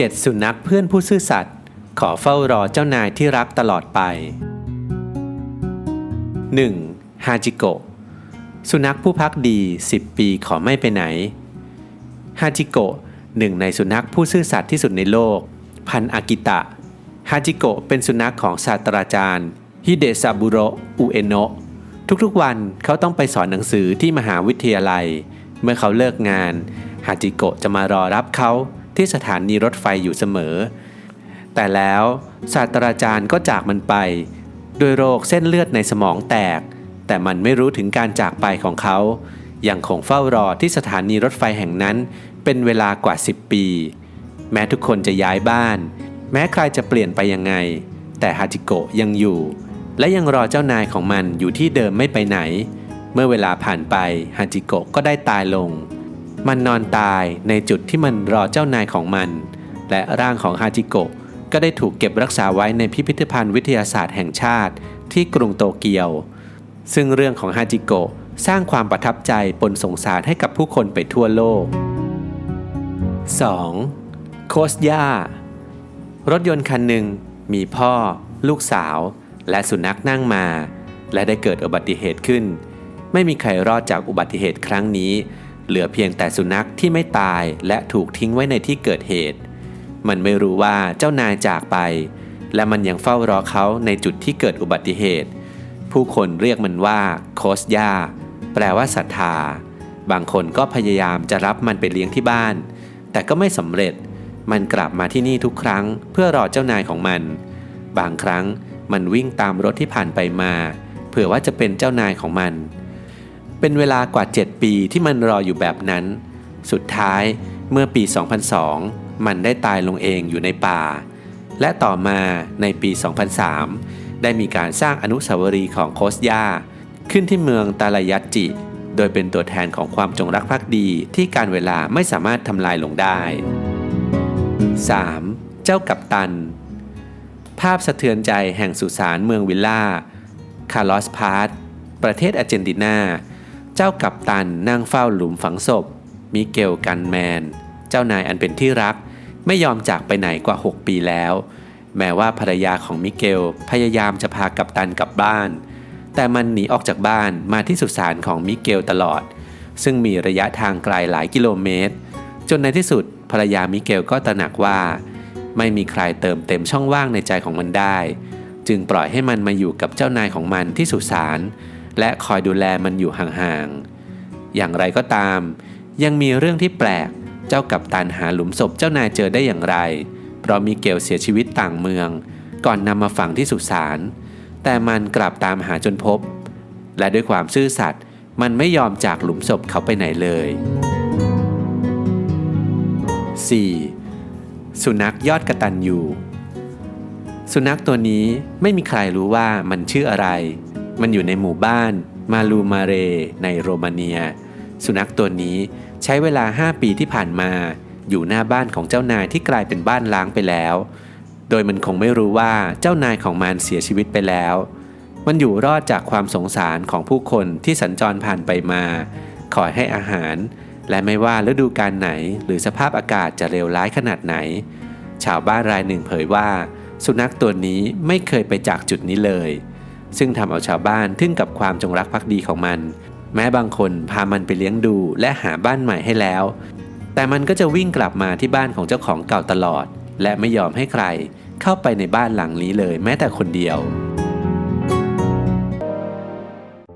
7. สุนัขเพื่อนผู้ซื่อสัตย์ขอเฝ้ารอเจ้านายที่รักตลอดไป 1. ฮาจิโกะสุนัขผู้พักดี 10 ปีขอไม่ไปไหน ฮาจิโกะหนึ่งในสุนัขผู้ซื่อสัตย์ที่สุดในโลก พันอากิตะ ฮาจิโกะเป็นสุนัขของศาสตราจารย์ฮิเดซาบุโรอุเอโนะทุกๆวันเขาต้องไปสอนหนังสือที่มหาวิทยาลัย เมื่อเขาเลิกงาน ฮาจิโกะจะมารอรับเขา ที่สถานีรถไฟอยู่เสมอ แต่แล้วศาสตราจารย์ก็จากมันไป ด้วยโรคเส้นเลือดในสมองแตก แต่มันไม่รู้ถึงการจากไปของเขา ยังคงเฝ้ารอที่สถานีรถไฟแห่งนั้น เป็นเวลากว่า 10 ปี แม้ทุกคนจะย้ายบ้าน แม้ใครจะเปลี่ยนไปยังไง แต่ฮาจิโกะยังอยู่ และยังรอเจ้านายของมันอยู่ที่เดิมไม่ไปไหน เมื่อเวลาผ่านไปฮาจิโกะก็ได้ตายลง มันนอนตายในจุดที่มันรอเจ้านายของมัน และร่างของฮาจิโกะก็ได้ถูกเก็บรักษาไว้ในพิพิธภัณฑ์วิทยาศาสตร์แห่งชาติ ที่กรุงโตเกียว ซึ่งเรื่องของฮาจิโกะสร้างความประทับใจปนสงสารให้กับผู้คนไปทั่วโลก 2. โคสย่ารถยนต์คันหนึ่งมีพ่อ ลูกสาว และสุนัขนั่งมา และได้เกิดอุบัติเหตุขึ้น ไม่มีใครรอดจากอุบัติเหตุครั้งนี้ เหลือเพียงแต่สุนัขที่ไม่ตายและถูกทิ้งไว้ในที่เกิดเหตุ มันไม่รู้ว่าเจ้านายจากไป และมันยังเฝ้ารอเขาในจุดที่เกิดอุบัติเหตุ ผู้คนเรียกมันว่าโคสยาแปลว่าศรัทธา บางคนก็พยายามจะรับมันไปเลี้ยงที่บ้าน แต่ก็ไม่สำเร็จ มันกลับมาที่นี่ทุกครั้ง เพื่อรอเจ้านายของมัน บางครั้งมันวิ่งตามรถที่ผ่านไปมา เผื่อว่าจะเป็นเจ้านายของมัน เป็นเวลากว่า 7 ปีที่มันรออยู่แบบนั้น สุดท้ายเมื่อปี 2002 มันได้ตายลงเองอยู่ในป่า และต่อมาในปี 2003 ได้มีการสร้างอนุสาวรีย์ของโคสยาขึ้นที่เมืองตาลายัตจิ โดยเป็นตัวแทนของความจงรักภักดีที่การเวลาไม่สามารถทำลายลงได้ 3. เจ้ากัปตัน ภาพสะเทือนใจแห่งสุสานเมืองวิลล่า คาร์ลอสพาร์ตประเทศอาร์เจนตินา เจ้ากัปตันนั่งเฝ้าหลุมฝังศพ มิเกลกันแมน เจ้านายอันเป็นที่รัก ไม่ยอมจากไปไหนกว่า 6 ปีแล้ว แม้ว่าภรรยาของมิเกลพยายามจะพากัปตันกลับบ้าน แต่มันหนีออกจากบ้านมาที่สุสานของมิเกลตลอด ซึ่งมีระยะทางไกลหลายกิโลเมตร จนในที่สุดภรรยามิเกลก็ตระหนักว่า ไม่มีใครเติมเต็มช่องว่างในใจของมันได้ จึงปล่อยให้มันมาอยู่กับเจ้านายของมันที่สุสาน และคอยดูแลมันอยู่ห่างๆ อย่างไรก็ตาม ยังมีเรื่องที่แปลก เจ้ากับตันหาหลุมศพเจ้านายเจอได้อย่างไร เพราะมิเกลเสียชีวิตต่างเมือง ก่อนนำมาฝังที่สุสาน แต่มันกลับตามหาจนพบ และด้วยความซื่อสัตย์มันไม่ยอมจากหลุมศพเขาไปไหนเลย 4. สุนัขยอดกระตันยูสุนัขตัวนี้ไม่มีใครรู้ว่ามันชื่ออะไร มันอยู่ในหมู่บ้านมาลูมาเร ในโรมาเนีย สุนัขตัวนี้ใช้เวลา 5 ปีที่ผ่านมา อยู่หน้าบ้านของเจ้านายที่กลายเป็นบ้านล้างไปแล้ว โดยมันคงไม่รู้ว่าเจ้านายของมันเสียชีวิตไปแล้ว มันอยู่รอดจากความสงสารของผู้คนที่สัญจรผ่านไปมา คอยให้อาหาร และไม่ว่าฤดูกาลไหน หรือสภาพอากาศจะเลวร้ายขนาดไหน ชาวบ้านรายหนึ่งเผยว่า สุนัขตัวนี้ไม่เคยไปจากจุดนี้เลย ซึ่งทำเอาชาวบ้านทึ่งกับความจงรักภักดีของมัน แม้บางคนพามันไปเลี้ยงดูและหาบ้านใหม่ให้แล้ว แต่มันก็จะวิ่งกลับมาที่บ้านของเจ้าของเก่าตลอด และไม่ยอมให้ใครเข้าไปในบ้านหลังนี้เลยแม้แต่คนเดียว